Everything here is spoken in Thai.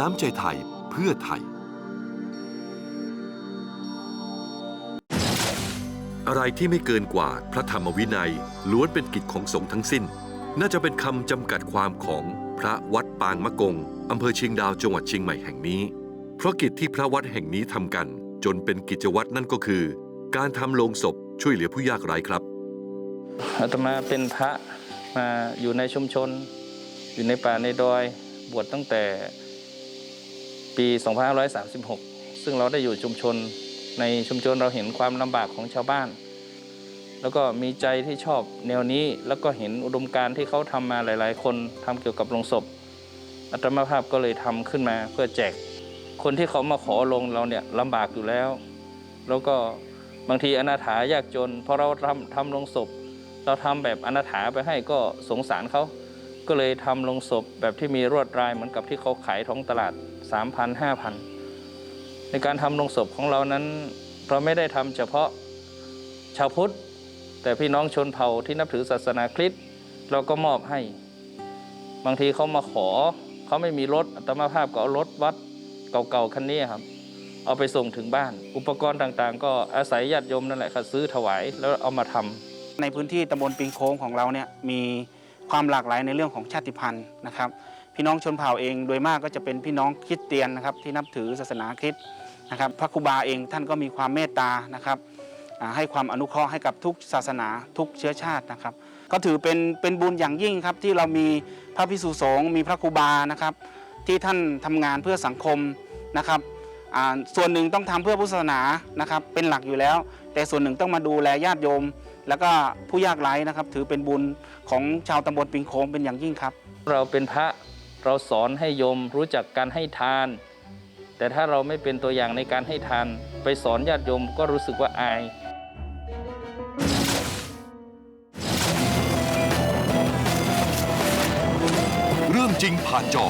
น้ำใจไทยเพื่อไทย อะไรที่ไม่เกินกว่าพระธรรมวินัยล้วนเป็นกิจของสงฆ์ทั้งสิ้น น่าจะเป็นคำจำกัดความของพระวัดปางมะกงอำเภอเชียงดาวจังหวัดเชียงใหม่แห่งนี้ เพราะกิจที่พระวัดแห่งนี้ทำกัน จนเป็นกิจวัตรนั่นก็คือ การทำโลงศพช่วยเหลือผู้ยากไร้ครับอาตมาเป็นพระมาอยู่ในชุมชน อยู่ในป่าในดอย บวชตั้งแต่ ปี 2536 ซึ่งเราได้อยู่ชุมชนในชุมชนเราเห็นความลำบากของชาวบ้าน แล้วก็มีใจที่ชอบแนวนี้แล้วก็เห็นอุดมการณ์ที่เขาทำมาหลาย ๆ คนทำเกี่ยวกับโรงศพอาตมาภาพก็เลยทำขึ้นมาเพื่อแจกคนที่เขามาขอลงเราเนี่ยลำบากอยู่แล้ว แล้วก็บางทีอนาถายากจนพอเราทำทำโรงศพ เราทำแบบอนาถาไปให้ก็สงสารเขา ก็เลยทำลงศพแบบที่มีรวดลายเหมือนกับที่เขาขายท้องตลาด 3,000 5,000 ในการทำลงศพของเรานั้น เราไม่ได้ทำเฉพาะชาวพุทธ แต่พี่น้องชนเผ่าที่นับถือศาสนาคริสต์เราก็มอบให้ บางทีเขามาขอเขาไม่มีรถอัตมาภาพก็เอารถวัดเก่าๆคันนี้ครับเอาไปส่งถึงบ้าน อุปกรณ์ต่างๆ ก็อาศัยญาติโยมนั่นแหละค่ะซื้อถวายแล้วเอามาทำในพื้นที่ตำบลปิงโค้งของเราเนี่ยมี ความหลากหลายในเรื่องของชาติพันธุ์นะครับ พี่น้องชนเผ่าเองโดยมากก็จะเป็นพี่น้องคริสเตียนนะครับที่นับถือศาสนาคริสต์นะครับ พระครูบาเองท่านก็มีความเมตตานะครับให้ความอนุเคราะห์ให้กับทุกศาสนาทุกเชื้อชาตินะครับ ก็ถือเป็นเป็นบุญอย่างยิ่งครับที่เรามีพระพิสุสงฆ์มีพระครูบานะครับ ที่ท่านทำงานเพื่อสังคมนะครับ ส่วนหนึ่งต้องทำเพื่อพุทธศาสนานะครับ เป็นหลักอยู่แล้ว แต่ส่วนหนึ่งต้องมาดูแลญาติโยม แล้วก็ผู้ยากไร้นะครับ ถือเป็นบุญของชาวตำบลปิงโค้งเป็นอย่างยิ่งครับ เราเป็นพระเราสอนให้โยมรู้จักการให้ทาน แต่ถ้าเราไม่เป็นตัวอย่างในการให้ทาน ไปสอนญาติโยมก็รู้สึกว่าอายเรื่องจริงผ่านจอ